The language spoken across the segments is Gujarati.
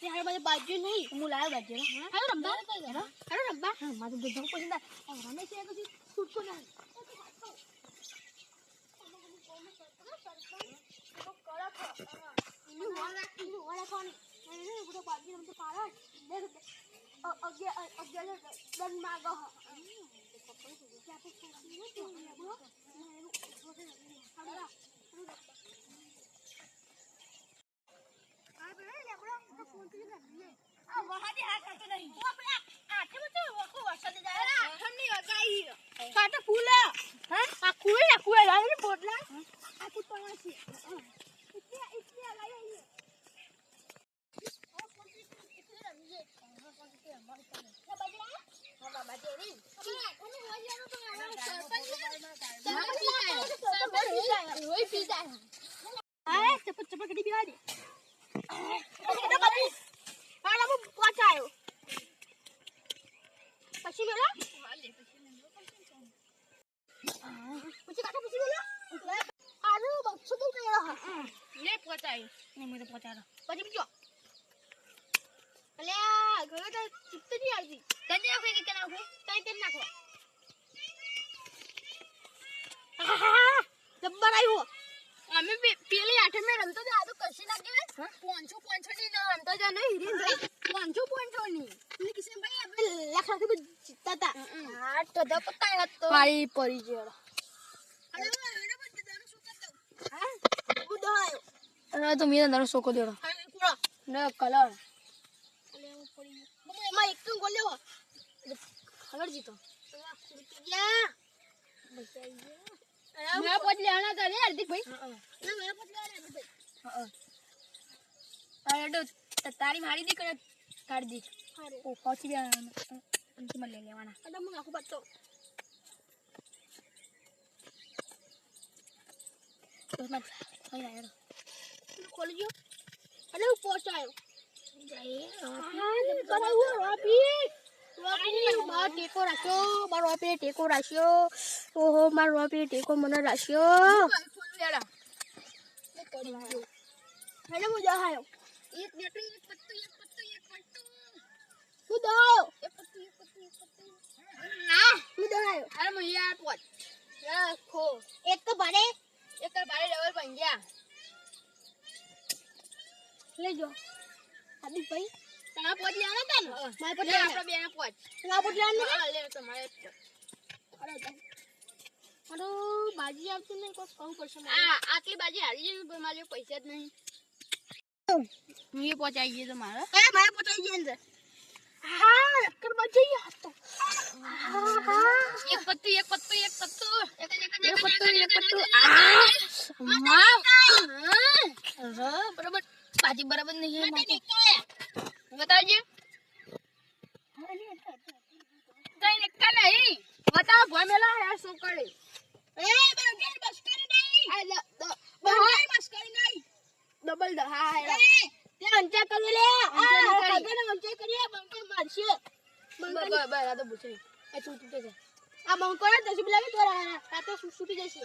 તો હારે બધે બાજુ નહીં હું લાવ્યો બાજુ. હાલો રમવા. હાલો રમવા. હા મારું તો પછી રમે છે પછી બીજો ચિત્ત નહીં આવતી તને તને નાખો તઈ તેમ નાખો આહાહા, જબ્બર આવ્યો અમે પેલી આઠે મેં રમતો તો. આ તો કશી લાગે પોંચો પોંચો ની રમતો જ નહીં હિરેન ભાઈ પોંચો પોંચો ની. પેલી કિશનભાઈ આપણે લાખ લાખ રૂપિયા જીતતા હતા હા તો તો પતા હતો પાડી પડી ગયો. હા? તો મેં તારો સોકો દેડો. ને કલર. હું એમાં એક તો ગોલ લેવો કલર જીતો. પોત લેવાના હતા રે હાર્દિક ભાઈ તો તારી મારી દી કરે કાઢી દી ઓ પહોંચી ગયા અંતિમાં લઈ લેવાના. અડા હું નાખું બચ્ચો મત થઈ જાય ખોલી ગયો. અલે હું આવ્યો મારો ટેકો રાખ્યો મારો રોપી ટેકો રાખ્યો. ઓહો મારો રોપી ટેકો મને રાખ્યો. હેલો હું દહાયો એક બેટરી એક પત્તું એક પત્તું એક પત્તું. હું દહાયો એક પત્તું એક પત્તું એક પત્તું. ના હું દહાયો અરે મૈયા પોત રાખો. એક તો ભાડે એક તો ભાડે ડબલ પંજા લેજો. હાર્દિકભાઈ તારા પોત લેવાનો તન મારા પોત લેવાના. આપણે બેના પોત તારા પોત લેવાનો હા, લે તમારે અરે અરે બાજી આવતી નહીં કોઈ કહું પડશે આ આટલી બાજી હારી જઈને મારે પૈસા જ નહીં. હું એ પહોંચાઈ ગયો તો મારે એ મારે પતાઈ ગઈ અંદર હા બાજી યાર તો હા હા એક પત્તું એક પત્તું એક પત્તું એક એક પત્તું એક પત્તું આ માવ હા બરાબર બાજી બરાબર નહીં મારી બતાવજે કઈ નક્કા નહીં બતાવ ભમેલા હે શું કરે એ બંગર બસ કરી નહીં આ લ બસ કરી નહીં ડબલ હા તે અંચા કરી લે. અંચા કરી. બંગર મારશે. બરાબર આ તો પૂછે આ છૂટ છૂટે છે. આ બંકર જ દસી બલાવી તો આ તો છૂટી જશે.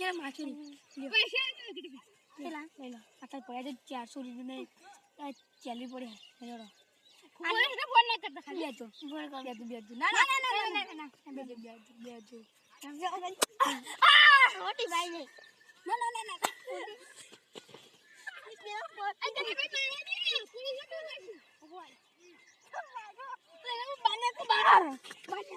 ને કરો, પૈસા માછી પેલા લઈ લો આટલા પડ્યા છે ચારસો રૂપિયા ચાલી પડ્યા લઈ લો બે તો બે તો ના ના ના ના ના ના બે તો બે તો બે તો મોટી ભાઈ ને ના ના ના ના બાને કો બાર બાને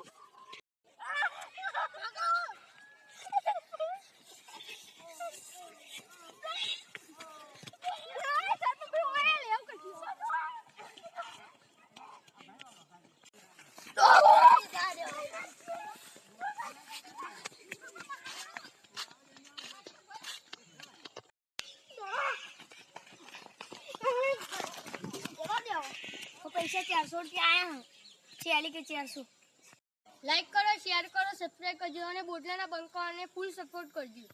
ચારસો રૂપિયા આયા ચાલી કે ચારસો. લાઈક કરો શેર કરો સબસ્ક્રાઈબ કરજો અને બોટલાના બંકો અને ફૂલ સપોર્ટ કરજો.